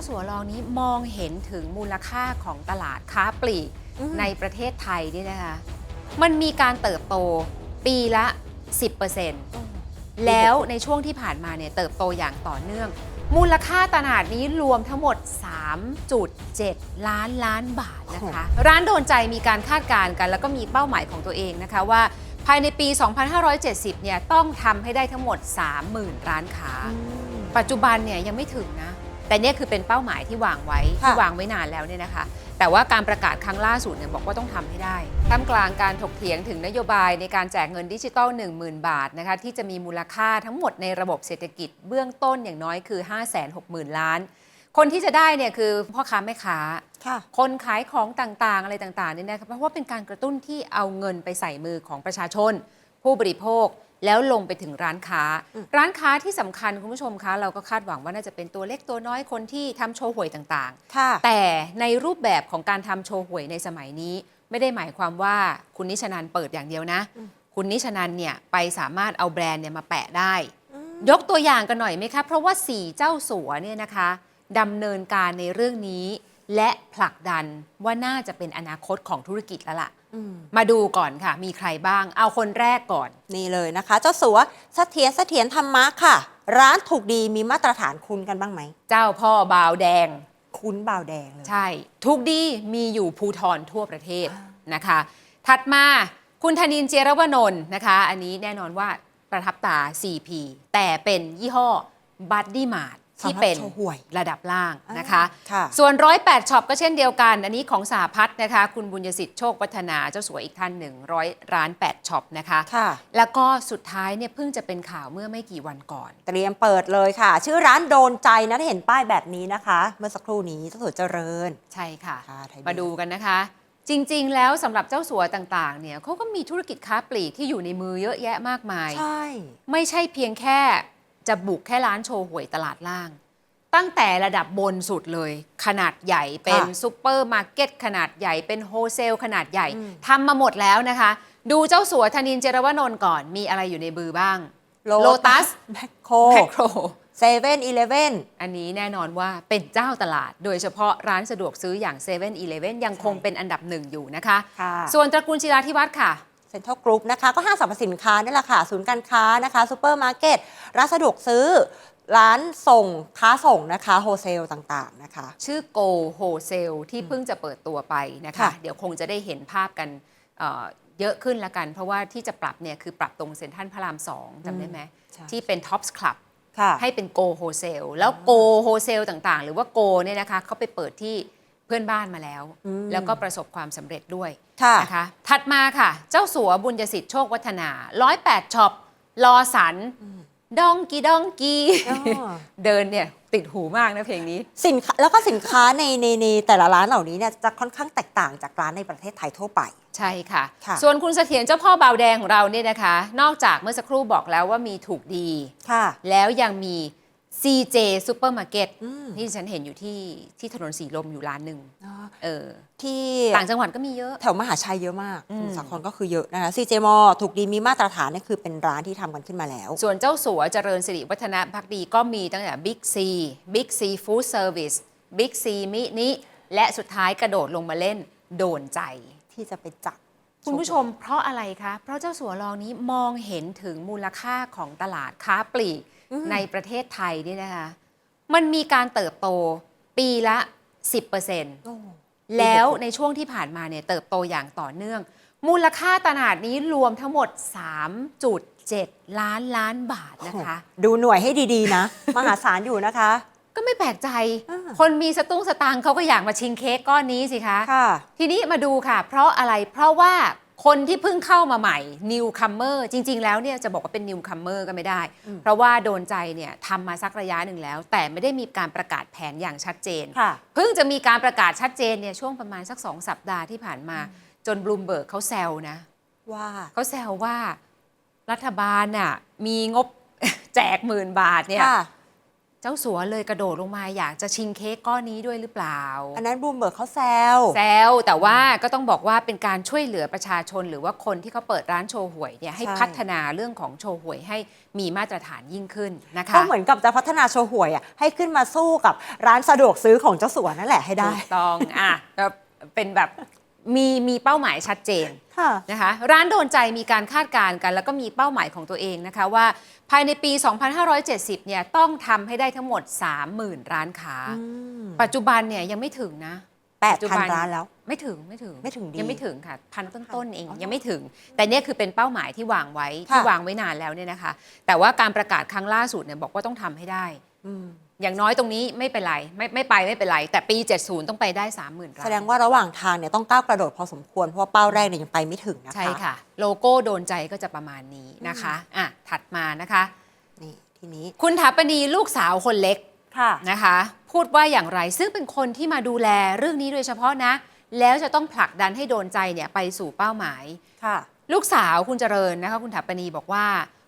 าสัวลองนี้มองเห็นถึงมูลค่าของตลาดค้าปลีกอืมในประเทศไทยนี่นะคะ มันมีการเติบโตปีละ 10%แล้วในช่วงที่ผ่านมาเนี่ยเติบโตอย่างต่อเนื่อง มูลค่าตลาดนี้รวมทั้งหมด 3.7 ล้านล้านบาทนะคะ ร้านโดนใจมีการคาดการณ์กัน แล้วก็มีเป้าหมายของตัวเองนะคะว่าภายในปี 2570 เนี่ยต้องทำให้ได้ทั้งหมด 30,000 ร้านค้า ปัจจุบันเนี่ยยังไม่ถึงนะ แต่เนี่ยคือเป็นเป้าหมายที่วางไว้ค่ะที่วางไว้นานแล้วเนี่ยนะคะแต่ว่าการประกาศครั้งล่าสุดเนี่ยบอกว่าต้องทำให้ได้ท่ามกลางการถกเถียงถึงนโยบายในการแจกเงินดิจิตอล10,000 บาทนะคะที่จะมีมูลค่าทั้งหมดในระบบเศรษฐกิจเบื้องต้นอย่างน้อยคือ 560,000 ล้าน คนที่จะได้เนี่ยคือพ่อค้าแม่ค้าค่ะคนขายของต่างๆ อะไรต่างๆเนี่ยนะครับเพราะว่าเป็นการกระตุ้นที่เอาเงินไปใส่มือของประชาชน ผู้บริโภค แล้วลงไปถึงร้านค้าอืมร้านค้าที่สำคัญคุณผู้ชมคะเราก็คาดหวังว่าน่าจะเป็นตัวเล็กตัวน้อยคนที่ทำโชว์หวยต่างค่ะๆแต่ในรูปแบบของการทำโชว์หวยในสมัยนี้ ไม่ได้หมายความว่าคุณนิชนันเปิดอย่างเดียวนะอืมคุณนิชนันเนี่ยไปสามารถเอาแบรนด์เนี่ยมาแปะได้อืมยกตัวอย่างกันหน่อยไหมคะเพราะว่า4เจ้าสัวเนี่ยนะคะดำเนินการในเรื่องนี้ และผลักดันว่าน่าจะเป็นอนาคตของธุรกิจแล้วล่ะอื มมาดูก่อนค่ะ มีใครบ้าง เอาคนแรกก่อน นี่เลยนะคะ เจ้าสัวเสถียรเสถียรธรรมะค่ะ ร้านถูกดีมีมาตรฐานคุณกันบ้างไหม เจ้าพ่อบาวแดง คุ้นบ่าวแดงเลย ใช่ทุกดีมีอยู่ภูทรทั่วประเทศอ่านะคะ ถัดมาคุณธนินเจยรวนนท์นะคะ อันนี้แน่นอนว่าประทับตา CP แต่เป็นยี่ห้อบัดดี้มาร์ ที่เป็นสำหรับโชว์หวยระดับล่างนะคะค่ะส่วน 108ช็อปก็เช่นเดียวกัน อันนี้ของสาพัฒน์นะคะ คุณบุญยสิทธิ์โชควัฒนาเจ้าสัวอีกท่านหนึ่งร้อยร้าน8ช็อปนะคะค่ะแล้วก็สุดท้ายเนี่ยเพิ่งจะเป็นข่าวเมื่อไม่กี่วันก่อน เตรียมเปิดเลยค่ะ ชื่อร้านโดนใจนะถ้าเห็นป้ายแบบนี้นะคะ เมื่อสักครู่นี้เจ้าสัวเจริญ ใช่ค่ะค่ะไทยเบฟมาดูกันนะคะจริง ๆ แล้วสำหรับเจ้าสัวต่างๆ เนี่ยเขาก็มีธุรกิจค้าปลีกที่อยู่ในมือเยอะแยะมากมาย ใช่ ไม่ใช่เพียงแค่ จะบุกแค่ร้านโชว์หวยตลาดล่าง ตั้งแต่ระดับบนสุดเลย ขนาดใหญ่เป็นซูเปอร์มาร์เก็ตขนาดใหญ่เป็นโฮเซลขนาดใหญ่ทำมาหมดแล้วนะคะ ดูเจ้าสัวธนินเจรวนนท์ก่อนมีอะไรอยู่ในมือบ้าง Lotus แมคโคแพคโคร เซเว่นอีเลฟเว่น อันนี้แน่นอนว่าเป็นเจ้าตลาด โดยเฉพาะร้านสะดวกซื้ออย่าง7 e เ e ่ e อยังคงใช่เป็นอันดับหนึ่งอยู่นะคะ ค่ะ ส่วนตระกูลจิราธิวัฒน์ค่ะ เซ็นทรัลกรุ๊ปนะคะก็ห้างสรรพสินค้านี่แหละค่ะ ศูนย์การค้านะคะซูเปอร์มาร์เก็ตร้านสะดวกซื้อ ร้านส่งค้าส่งนะคะโฮเซลต่างๆนะคะ ชื่อ Go Wholesale ที่เพิ่งจะเปิดตัวไปนะคะ ค่ะ เดี๋ยวคงจะได้เห็นภาพกันเอ่อเยอะขึ้นละกัน เพราะว่าที่จะปรับเนี่ยคือปรับตรงเซ็นทรัลพระรามสองจำได้ไหมใช่ที่เป็น Tops Club ค่ะ ให้เป็น Go Wholesale แล้ว Go Wholesale ต่างๆ หรือว่า Go เนี่ยนะคะเขาไปเปิดที่เพื่อนบ้านมาแล้ว อืม แล้วก็ประสบความสำเร็จด้วยค่ะ นะคะ ถัดมาค่ะ เจ้าสัวบุญยสิทธิ์โชควัฒนา 108ช็อปลอสันดองกีดองกีอ๋อเดินเนี่ยติดหูมากนะเพลงนี้ สินค้าแล้วก็สินค้าในในในแต่ละร้านเหล่านี้เนี่ยจะค่อนข้างแตกต่างจากร้านในประเทศไทยทั่วไป ใช่ค่ะ ค่ะส่วนคุณเสถียรเจ้าพ่อบาวแดงของเราเนี่ยนะคะ นอกจากเมื่อสักครู่บอกแล้วว่ามีถูกดี ค่ะ แล้วยังมี CJ Supermarket อืมที่ฉันเห็นอยู่ที่ที่ถนนสีลมอยู่ร้านหนึ่งอ๋อเออที่ต่างจังหวัดก็มีเยอะแถวมหาชัยเยอะมากอืมสมุทรสาครก็คือเยอะนะคะซีเจมอถูกดีมีมาตรฐานเนี่ยคือเป็นร้านที่ทำกันขึ้นมาแล้ว ส่วนเจ้าสัวเจริญสิริวัฒนพักดีก็มีตั้งแต่ Big C Big C Food Service Big C มินิและสุดท้ายกระโดดลงมาเล่นโดนใจที่จะไปจัด คุณผู้ชมเพราะอะไรคะ เพราะเจ้าสัวลองนี้มองเห็นถึงมูลค่าของตลาดค้าปลีกอืมในประเทศไทยนี่นะคะ มันมีการเติบโตปีละ 10%โอ้แล้วในช่วงที่ผ่านมาเนี่ยเติบโตอย่างต่อเนื่อง มูลค่าตลาดนี้รวมทั้งหมด 3.7 ล้านล้านบาทนะคะ ดูหน่วยให้ดีๆนะ มหาศาลอยู่นะคะ ก็ไม่แปลกใจ อ่า คนมีสตุ้งสตางค์เขาก็อยากมาชิงเค้กก้อนนี้สิคะ ค่ะ ทีนี้มาดูค่ะ เพราะอะไรเพราะว่าคนที่เพิ่งเข้ามาใหม่นิวคัมเมอร์จริง ๆ แล้วเนี่ยจะบอกว่าเป็นนิวคัมเมอร์ก็ไม่ได้ อืม เพราะว่าโดนใจเนี่ยทำมาสักระยะหนึ่งแล้ว แต่ไม่ได้มีการประกาศแผนอย่างชัดเจน ค่ะ เพิ่งจะมีการประกาศชัดเจนเนี่ยช่วงประมาณสักสองสัปดาห์ที่ผ่านมา จนบลูมเบิร์กเขาแซวนะ ว่า เขาแซวว่ารัฐบาลน่ะมีงบ แจกหมื่นบาทเนี่ยค่ะ เจ้าสัวเลยกระโดดลงมาอยากจะชิงเค้กก้อนนี้ด้วยหรือเปล่า อันนั้นบูมเบิร์กเขาแซวแซวแต่ว่าก็ต้องบอกว่าเป็นการช่วยเหลือประชาชน หรือว่าคนที่เขาเปิดร้านโชว์หวยเนี่ยให้ใช่พัฒนาเรื่องของโชว์หวยให้มีมาตรฐานยิ่งขึ้นนะคะก็เหมือนกับจะพัฒนาโชว์หวยอะให้ขึ้นมาสู้กับร้านสะดวกซื้อของเจ้าสัวนั่นแหละให้ได้ถูกต้องอะก็เป็นแบบ มีมีเป้าหมายชัดเจนค่ะนะคะร้านโดนใจมีการคาดการณ์กัน แล้วก็มีเป้าหมายของตัวเองนะคะว่าภายในปี 2570 เนี่ยต้องทำให้ได้ทั้งหมด 30,000 ร้านค้า ปัจจุบันเนี่ยยังไม่ถึงนะแปดปัจจุพันบัร้านแล้วไม่ถึงไม่ถึงไม่ถึงดียังไม่ถึงค่ะพันต้นๆเองอ๋อยังไม่ถึง แต่เนี่ยคือเป็นเป้าหมายที่วางไว้ค่ะที่วางไว้นานแล้วเนี่ยนะคะ แต่ว่าการประกาศครั้งล่าสุดเนี่ยบอกว่าต้องทำให้ได้ อืมอย่างน้อยตรงนี้ไม่เป็นไรไม่ไม่ไปไม่เป็นไร แต่ปี 70 ต้องไปได้ 30,000ร้านแสดงว่าระหว่างทางเนี่ยต้องก้าวกระโดดพอสมควร เพราะว่าเป้าแรกเนี่ยยังไปไม่ถึงนะคะใช่ค่ะ โลโก้โดนใจก็จะประมาณนี้นะคะอะถัดมานะคะนี่ทีนี้คุณถาปณีลูกสาวคนเล็กค่ะนะคะ พูดว่าอย่างไรซึ่งเป็นคนที่มาดูแลเรื่องนี้โดยเฉพาะนะ แล้วจะต้องผลักดันให้โดนใจเนี่ยไปสู่เป้าหมายค่ะ ลูกสาวคุณเจริญนะคะ คุณถาปณีบอกว่า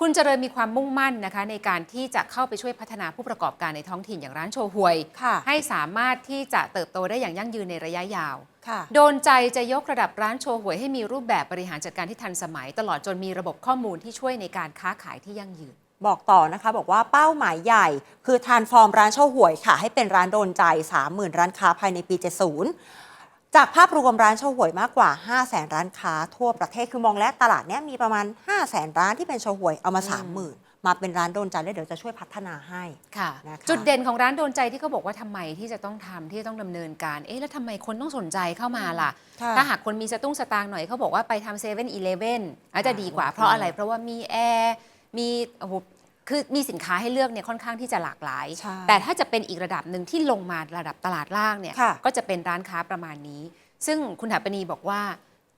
คุณเจริญมีความมุ่งมั่นนะคะ ในการที่จะเข้าไปช่วยพัฒนาผู้ประกอบการในท้องถิ่นอย่างร้านโชห่วย ค่ะให้สามารถที่จะเติบโตได้อย่างยั่งยืนในระยะยาว ค่ะ โดนใจจะยกระดับร้านโชห่วย ให้มีรูปแบบบริหารจัดการที่ทันสมัย ตลอดจนมีระบบข้อมูลที่ช่วยในการค้าขายที่ยั่งยืน บอกต่อนะคะ บอกว่าเป้าหมายใหญ่ คือทานฟอร์มร้านเช่าหวยค่ะ ให้เป็นร้านโดนใจ 30,000 ร้านค้าภายในปี 70 จากภาพรวมร้านเช่าหวยมากกว่า 5 0 0แสนร้านค้าทั่วประเทศคือมองและตลาดเนี้ยมีประมาณ 5 0 0แสนร้านที่เป็นเช่าหวยเอามา 30,000มาเป็นร้านโดนใจแล้วเดี๋ยวจะช่วยพัฒนาให้ค่ะนะคะจุดเด่นของร้านโดนใจที่เขาบอกว่าทำไมที่จะต้องทำที่จะต้องดำเนินการ เอ๊ะแล้วทำไมคนต้องสนใจเข้ามาล่ะค่ะ ถ้าหากคนมีสตุ้งสตางค์หน่อยเขาบอกว่าไปทำเซเว่นอีเลฟเว่นอาจจะดีกว่าโอเคเพราะอะไรเพราะว่ามีแอร์มีโอ้โห คือมีสินค้าให้เลือกเนี่ยค่อนข้างที่จะหลากหลาย ใช่แต่ถ้าจะเป็นอีกระดับหนึ่งที่ลงมาระดับตลาดล่างเนี่ยค่ะ ก็จะเป็นร้านค้าประมาณนี้ ซึ่งคุณถาปณีบอกว่า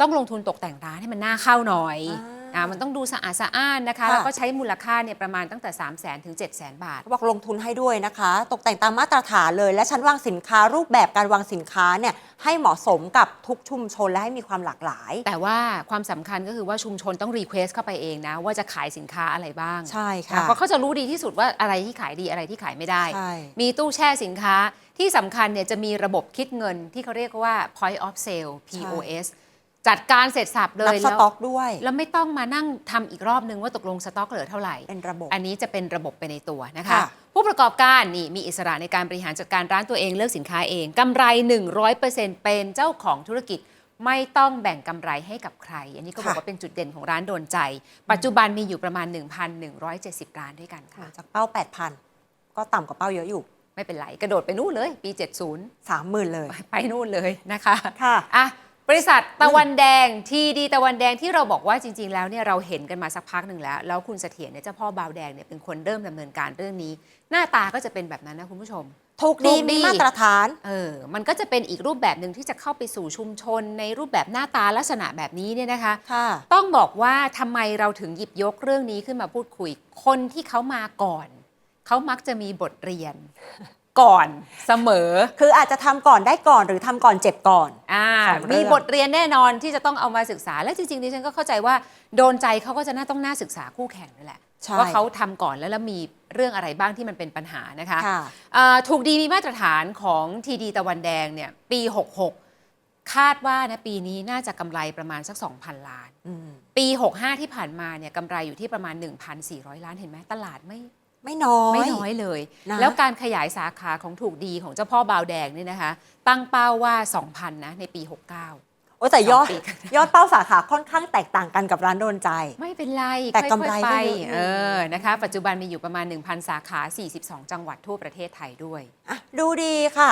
ต้องลงทุนตกแต่งร้านให้มันน่าเข้าหน่อย อ่า อ่ามันต้องดูสะอาดสะอ้านนะคะ ค่ะ แล้วก็ใช้มูลค่าเนี่ยประมาณตั้งแต่ 3 0 0 0 0 0ถึง7 0 0 0 0 บาท เขาบอกลงทุนให้ด้วยนะคะ ตกแต่งตามมาตรฐานเลย และชั้นวางสินค้ารูปแบบการวางสินค้าเนี่ยให้เหมาะสมกับทุกชุมชนและให้มีความหลากหลาย แต่ว่าความสำคัญก็คือว่าชุมชนต้องรีเควสเข้าไปเองนะ ว่าจะขายสินค้าอะไรบ้างใช่นะค่ะ เพราะเขาจะรู้ดีที่สุดว่าอะไรที่ขายดีอะไรที่ขายไม่ได้ ใช่ มีตู้แช่สินค้าที่สำคัญเนี่ยจะมีระบบคิดเงินที่เขาเรียกว่า point of sale POS จัดการเสร็จสับเลนับยสแล้วต็อกด้วย แล้วไม่ต้องมานั่งทำอีกรอบนึงว่าตกลงสต็อกเหลือเท่าไหร่ เป็นระบบ อันนี้จะเป็นระบบไปในตัวนะคะ ค่ะ ผู้ประกอบการนี่มีอิสระในการบริหารจัดการร้านตัวเองเลือกสินค้าเองกำไร 100%เป็นเจ้าของธุรกิจไม่ต้องแบ่งกำไรให้กับใคร อันนี้ก็บอกว่าเป็นจุดเด่นของร้านโดนใจ ปัจจุบันมีอยู่ประมาณ 1,170 ร้านด้วยกันค่ะ จากเป้า 8,000 ก็ต่ำกว่าเป้าเยอะอยู่ ไม่เป็นไร กระโดดไปนู่นเลย ปี 70 30,000 เลย ไปนู่นเลยนะคะ ค่ะ อะ บริษัทตะวันแดงทีดีตะวันแดงที่เราบอกว่าจริง ๆ แล้วเนี่ยเราเห็นกันมาสักพักหนึ่งแล้ว แล้วคุณเสถียรเนี่ยเจ้าพ่อบาวแดงเนี่ยเป็นคนเริ่มดำเนินการเรื่องนี้ หน้าตาก็จะเป็นแบบนั้นนะคุณผู้ชม ถูกดีถูกดี มีมาตรฐาน เออ มันก็จะเป็นอีกรูปแบบหนึ่งที่จะเข้าไปสู่ชุมชน ในรูปแบบหน้าตาลักษณะแบบนี้เนี่ยนะคะ ค่ะ ต้องบอกว่าทำไมเราถึงหยิบยกเรื่องนี้ขึ้นมาพูดคุย คนที่เขามาก่อน เขามักจะมีบทเรียน ก่อนเสมอ คืออาจจะทำก่อนได้ก่อนหรือทำก่อนเจ็บก่อน อ่าของเรื่อง มีบทเรียนแน่นอนที่จะต้องเอามาศึกษา และจริงๆดิฉันก็เข้าใจว่าโดนใจเขาก็จะน่าต้องน่าศึกษาคู่แข่งนั่นแหละใช่ว่าเขาทำก่อนแล้วแล้วมีเรื่องอะไรบ้างที่มันเป็นปัญหานะคะค่ะอ่าถูกดีมีมาตรฐานของทีดีตะวันแดงเนี่ยปี 66 คาดว่านะปีนี้น่าจะกำไรประมาณสัก 2,000 ล้าน อืมปี 65 ที่ผ่านมาเนี่ยกำไรอยู่ที่ประมาณ 1,400 ล้านเห็นไหมตลาดไม่ ไม่น้อยไม่น้อยเลยนะแล้วการขยายสาขาของถูกดีของเจ้าพ่อบาวแดงเนี่ยนะคะ ตั้งเป้าว่า 2,000 นะ ในปี 69โอ้แต่ยอดสองปียอดเป้าสาขาค่อนข้างแตกต่างกันกับร้านโดนใจ ไม่เป็นไร แต่ค่อยๆกำไรไปไม่เยอะอยู่เออนะคะ ปัจจุบันมีอยู่ประมาณ 1,000 สาขา 42 จังหวัดทั่วประเทศไทยด้วยอะดูดีค่ะ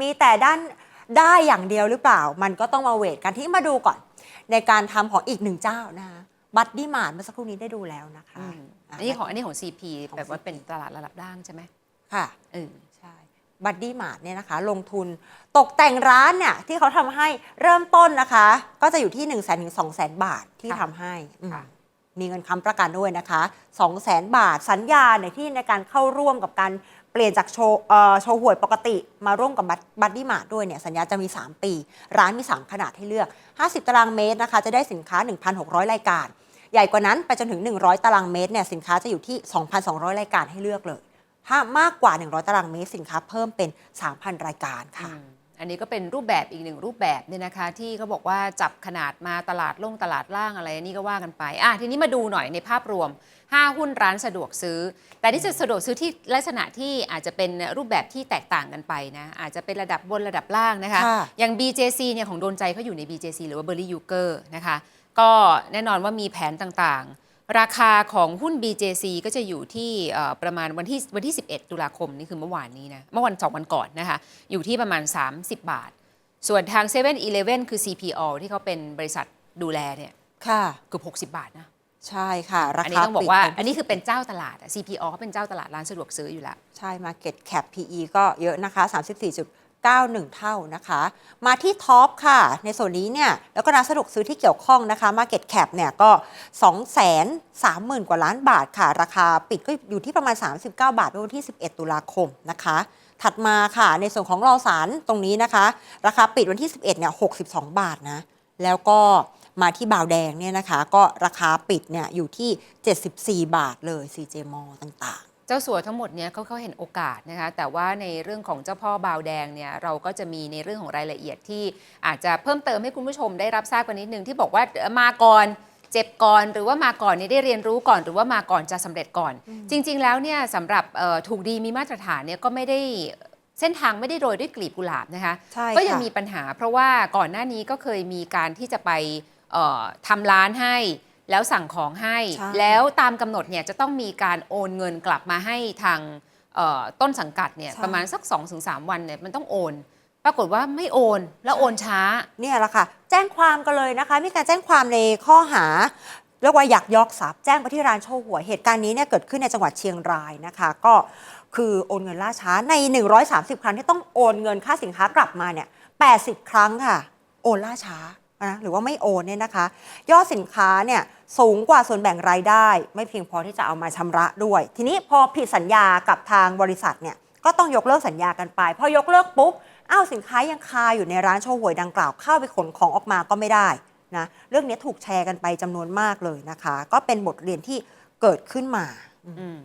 มีแต่ด้านได้อย่างเดียวหรือเปล่า มันก็ต้องมาเวทกันที่มาดูก่อน ในการทำของอีกหนึ่งเจ้านะคะบัตดี้มาร์ทเมื่อสักครู่นี้ได้ดูแล้วนะคะ อืมะอันนี้ของอันนี้ของ CP ของแบบว่า CP เป็นตลาดระดับล่างใช่ไหมค่ะ เออ ใช่บัดดี้มาร์ทเนี่ยนะคะ ลงทุนตกแต่งร้านเนี่ยที่เขาทำให้เริ่มต้นนะคะ ก็จะอยู่ที่1 0 0 0 0แถึง2 0 0 0 0บาทที่ค่ะทำให้อืมค่ะ มีเงินค้ำประกันด้วยนะคะ2 0 0 0 0 0บาทสัญญาในที่ในการเข้าร่วมกับการเปลี่ยนจากโชว์เอ่อโชว์หวยปกติมาร่วมกับบัดดี้มาร์ทด้วยเนี่ยสัญญาจะมี 3 ปี ร้านมี 3 ขนาดให้เลือก 50 ตารางเมตรนะคะ จะได้สินค้า 1,600 รายการ ใหญ่กว่านั้นไปจนถึง 100 ตารางเมตรเนี่ยสินค้าจะอยู่ที่ 2,200 รายการให้เลือกเลย ถ้ามากกว่า 100 ตารางเมตรสินค้าเพิ่มเป็น 3,000 รายการค่ะอืมอันนี้ก็เป็นรูปแบบอีกหนึ่งรูปแบบเนี่ยนะคะ ที่เขาบอกว่าจับขนาดมาตลาดลงตลาดล่างอะไรนี่ก็ว่ากันไปอะทีนี้มาดูหน่อยในภาพรวม 5 หุ้นร้านสะดวกซื้อ แต่นี่จะสะดวกซื้อที่ลักษณะที่อาจจะเป็นรูปแบบที่แตกต่างกันไปนะอาจจะเป็นระดับบนระดับล่างนะคะ ค่ะ อย่าง BJC เนี่ยของโดนใจเขาอยู่ใน BJC หรือว่า b e r r y u g e r นะคะ ก็แน่นอนว่ามีแผนต่างๆ ราคาของหุ้น BJC ก็จะอยู่ที่เอ่อประมาณวันที่วันที่ 11 ตุลาคมนี่คือเมื่อวานนี้นะ เมื่อวันสองวันก่อนนะคะ อยู่ที่ประมาณ 30 บาท ส่วนทาง7 e เ e ่ e อคือ CPO ที่เขาเป็นบริษัทดูแลเนี่ยค่ะเกือบ60 บาทนะใช่ค่ะ ราอันนี้คาต้องบอกว่าปิดอันนี้คือเป็นเจ้าตลาดอะ CPO เขาเป็นเจ้าตลาดร้านสะดวกซื้ออยู่แล้ว ใช่ Market Cap PE ก็เยอะนะคะ 91 เท่านะคะ มาที่ท็อปค่ะ ในส่วนนี้เนี่ย แล้วก็ร้านสะดวกซื้อที่เกี่ยวข้องนะคะ Market Cap เนี่ยก็ 230,000 กว่าล้านบาทค่ะ ราคาปิดก็อยู่ที่ประมาณ 39 บาทเมื่อวันที่ 11 ตุลาคมนะคะ ถัดมาค่ะ ในส่วนของรอสารตรงนี้นะคะ ราคาปิดวันที่ 11 เนี่ย 62 บาทนะ แล้วก็มาที่บาวแดงเนี่ยนะคะ ก็ราคาปิดเนี่ยอยู่ที่ 74 บาทเลย CJ m a l l ต่างๆ เจ้าสัวทั้งหมดเนี่ยเขาเขาเห็นโอกาสนะคะแต่ว่าในเรื่องของเจ้าพ่อบาวแดงเนี่ยเราก็จะมีในเรื่องของรายละเอียดที่อาจจะเพิ่มเติมให้คุณผู้ชมได้รับทราบกันนิดนึงที่บอกว่าเอ่อมาก่อนเจ็บก่อนหรือว่ามาก่อนเนี่ยได้เรียนรู้ก่อนหรือว่ามาก่อนจะสำเร็จก่อน จริง ๆ แล้วเนี่ยสำหรับเอ่อถูกดีมีมาตรฐานเนี่ยก็ไม่ได้เส้นทางไม่ได้โรยด้วยกลีบกุหลาบนะคะใช่ก็ยังค่ะมีปัญหาเพราะว่าก่อนหน้านี้ก็เคยมีการที่จะไปเอ่อทำร้านให้ แล้วสั่งของให้ ใช่ แล้วตามกำหนดเนี่ยจะต้องมีการโอนเงินกลับมาให้ทางเอ่อต้นสังกัดเนี่ยใช่ ประมาณสัก2-3วันเนี่ยมันต้องโอน ปรากฏว่าไม่โอนแล้วโอนช้า เนี่ยแหละค่ะ แจ้งความกันเลยนะคะ มีการแจ้งความในข้อหาเรียกว่าอยากยอกทรัพย์แจ้งไปที่ร้านโชว์หวยเหตุการณ์นี้เนี่ยเกิดขึ้นในจังหวัดเชียงรายนะคะ ก็คือโอนเงินล่าช้าใน 130 ครั้งที่ต้องโอนเงินค่าสินค้ากลับมาเนี่ย80 ครั้งค่ะ โอนล่าช้า นะหรือว่าไม่โอนเนี่ยนะคะ ยอดสินค้าเนี่ยสูงกว่าส่วนแบ่งรายได้ ไม่เพียงพอที่จะเอามาชำระด้วย ทีนี้พอผิดสัญญากับทางบริษัทเนี่ยก็ต้องยกเลิกสัญญากันไป พอยกเลิกปุ๊บอ้าวสินค้ายังคาอยู่ในร้านโชว์หวยดังกล่าวเข้าไปขนของออกมาก็ไม่ได้นะเรื่องนี้ถูกแชร์กันไปจำนวนมากเลยนะคะ ก็เป็นบทเรียนที่เกิดขึ้นมาอืม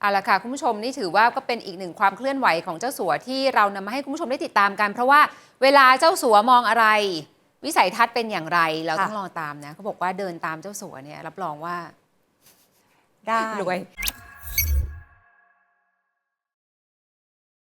เอาละค่ะคุณผู้ชมนี่ถือว่าก็เป็นอีกหนึ่งความเคลื่อนไหวของเจ้าสัวที่เรานำมาให้คุณผู้ชมได้ติดตามกัน เพราะว่าเวลาเจ้าสัวมองอะไร วิสัยทัศน์เป็นอย่างไรเราค่ะต้องรอตามนะเขาบอกว่าเดินตามเจ้าสัวเนี่ยรับรองว่าได้รวย